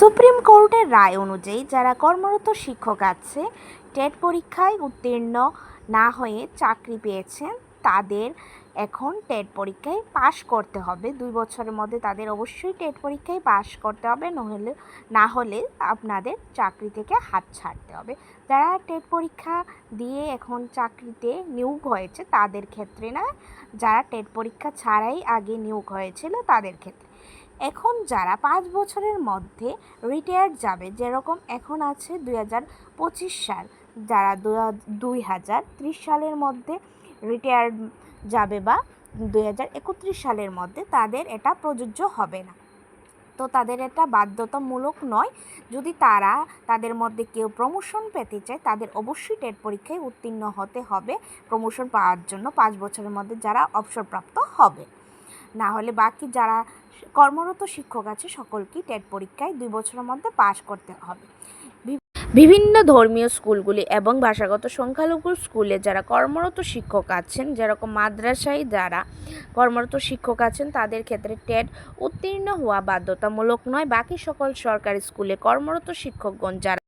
Supreme কোর্টের রায় অনুযায়ী যারা কর্মরত শিক্ষক আছে, টেট পরীক্ষায় উত্তীর্ণ না হয়ে চাকরি পেয়েছেন তাদের এখন টেট পরীক্ষায় পাশ করতে হবে। দুই বছরের মধ্যে তাদের অবশ্যই টেট পরীক্ষায় পাশ করতে হবে, নহলে না হলে আপনাদের চাকরি থেকে হাত ছাড়তে হবে। যারা টেট পরীক্ষা দিয়ে এখন চাকরিতে নিয়োগ হয়েছে, তাদের ক্ষেত্রে না, যারা টেট পরীক্ষা ছাড়াই আগে নিয়োগ হয়েছিল, তাদের ক্ষেত্রে। এখন যারা পাঁচ বছরের মধ্যে রিটায়ার্ড যাবে, যেরকম এখন আছে দুই হাজার পঁচিশ সাল যারা দুই হাজার ত্রিশ সালের মধ্যে রিটায়ার্ড যাবে বা দুই হাজার একত্রিশ সালের মধ্যে তাদের এটা প্রযোজ্য হবে না। তো তাদের এটা বাধ্যতামূলক নয়। যদি তারা তাদের মধ্যে কেউ প্রমোশন পেতে চায়, তাদের অবশ্যই টেট পরীক্ষায় উত্তীর্ণ হতে হবে। প্রমোশন পাওয়ার জন্য পাঁচ বছরের মধ্যে যারা অবসরপ্রাপ্ত হবে। না হলে বাকি যারা কর্মরত শিক্ষক আছে, সকলকেই টেট পরীক্ষায় দুই বছরের মধ্যে পাশ করতে হবে। বিভিন্ন ধর্মীয় স্কুলগুলি এবং ভাষাগত সংখ্যালঘু স্কুলে যারা কর্মরত শিক্ষক আছেন, যেরকম মাদ্রাসায় যারা কর্মরত শিক্ষক আছেন, তাদের ক্ষেত্রে টেট উত্তীর্ণ হওয়া বাধ্যতামূলক নয়। বাকি সকল সরকারি স্কুলে কর্মরত শিক্ষকগণ যারা